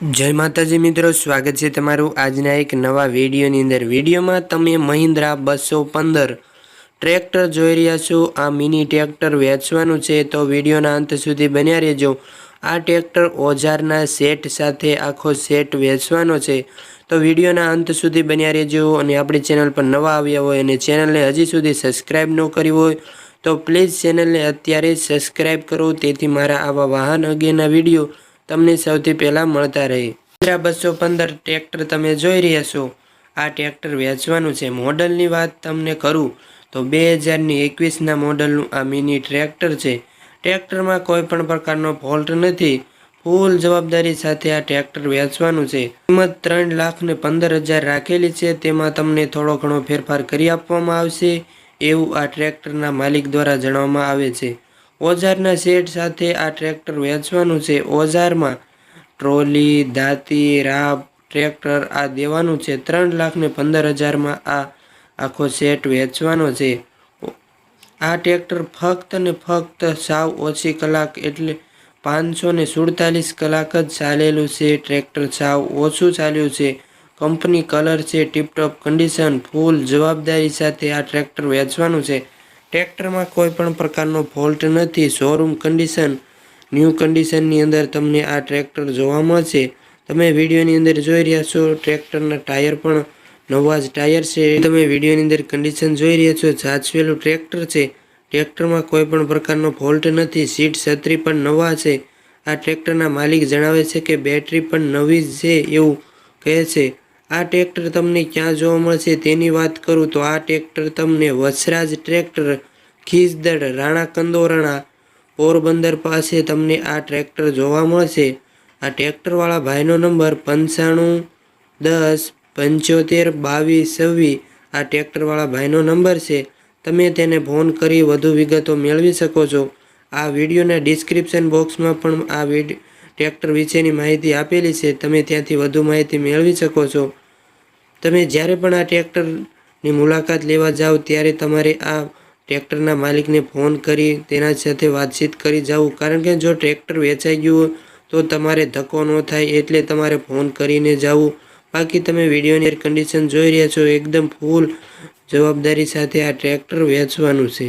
જય માતાજી મિત્રો, સ્વાગત છે તમારું આજના એક નવા વિડીયોની અંદર. વિડીયોમાં તમે મહિન્દ્રા બસો પંદર ટ્રેક્ટર જોઈ રહ્યા છો. આ મિની ટ્રેક્ટર વેચવાનું છે તો વિડીયોના અંત સુધી બન્યા રહેજો. આ ટ્રેક્ટર ઓજારના સેટ સાથે આખો સેટ વેચવાનો છે તો વિડીયોના અંત સુધી બન્યા રહેજો અને આપણી ચેનલ પર નવા આવ્યા હોય અને ચેનલને હજી સુધી સબસ્ક્રાઈબ ન કરી હોય તો પ્લીઝ ચેનલને અત્યારે સબસ્ક્રાઈબ કરો. તેથી મારા આવા વાહન અંગેના વીડિયો તમને સૌથી પહેલાં મળતા રહે. મહિન્દ્રા બસો પંદર ટ્રેક્ટર તમે જોઈ રહ્યા છો. આ ટ્રેક્ટર વેચવાનું છે. મોડલની વાત તમને કરું તો બે હજારની એકવીસના મોડલનું આ મિની ટ્રેક્ટર છે. ટ્રેક્ટરમાં કોઈ પણ પ્રકારનો ફોલ્ટ નથી. ફૂલ જવાબદારી સાથે આ ટ્રેક્ટર વેચવાનું છે. કિંમત ત્રણ લાખ ને પંદર હજાર રાખેલી છે. તેમાં તમને થોડો ઘણો ફેરફાર કરી આપવામાં આવશે. એવું આ ટ્રેક્ટરના માલિક દ્વારા જણાવવામાં આવે છે. ઓજારના સેટ સાથે આ ટ્રેક્ટર વેચવાનું છે. ઓઝારમાં ટ્રોલી, દાંતી, રાબ, ટ્રેક્ટર આ દેવાનું છે. ત્રણ લાખ ને પંદર હજારમાં આ આખો સેટ વેચવાનો છે. આ ટ્રેક્ટર ફક્ત ને ફક્ત સાવ ઓછી કલાક એટલે પાંચસો ને સુડતાલીસ કલાક જ ચાલેલું છે. ટ્રેક્ટર સાવ ઓછું ચાલ્યું છે. કંપની કલર છે, ટીપટોપ કન્ડિશન, ફૂલ જવાબદારી સાથે આ ટ્રેક્ટર વેચવાનું છે. ટ્રેક્ટરમાં કોઈ પણ પ્રકારનો ફોલ્ટ નથી. શોરૂમ કન્ડિશન, ન્યૂ કન્ડિશનની અંદર તમને આ ટ્રેક્ટર જોવા મળશે. તમે વિડીયોની અંદર જોઈ રહ્યા છો, ટ્રેક્ટરના ટાયર પણ નવા જ ટાયર છે. તમે વિડીયોની અંદર કન્ડિશન જોઈ રહ્યા છો સાચવેલું ટ્રેક્ટર છે. ટ્રેક્ટરમાં કોઈ પણ પ્રકારનો ફોલ્ટ નથી. સીટ છત્રી પણ નવા છે. આ ટ્રેક્ટરના માલિક જણાવે છે કે બેટરી પણ નવી જ છે એવું કહે છે. આ ટ્રેક્ટર તમને ક્યાં જોવા મળશે તેની વાત કરું તો આ ટ્રેક્ટર તમને વસરાજ ટ્રેક્ટર, ખીજદડ, રાણા કંદોરણા, પોરબંદર પાસે તમને આ ટ્રેક્ટર જોવા મળશે. આ ટ્રેક્ટરવાળા ભાઈનો નંબર પંચાણું, દસ, પંચોતેર, બાવીસ, છવ્વીસ, આ ટ્રેક્ટરવાળા ભાઈનો નંબર છે. તમે તેને ફોન કરી વધુ વિગતો મેળવી શકો છો. આ વિડીયોના ડિસ્ક્રિપ્શન બોક્સમાં પણ આ વિડ, ટ્રેક્ટર વિશેની માહિતી આપેલી છે. તમે ત્યાંથી વધુ માહિતી મેળવી શકો છો. તમે જ્યારે પણ આ ટ્રેક્ટરની મુલાકાત લેવા જાઓ, ત્યારે તમારે આ ટ્રેક્ટરના માલિકને ફોન કરી તેના સાથે વાતચીત કરી જવું. કારણ કે જો ટ્રેક્ટર વેચાઈ ગયું તો તમારે ધક્કો ન થાય એટલે તમારે ફોન કરીને જવું. બાકી તમે વિડીયોની કન્ડિશન જોઈ રહ્યા છો. એકદમ ફૂલ જવાબદારી સાથે આ ટ્રેક્ટર વેચવાનું છે.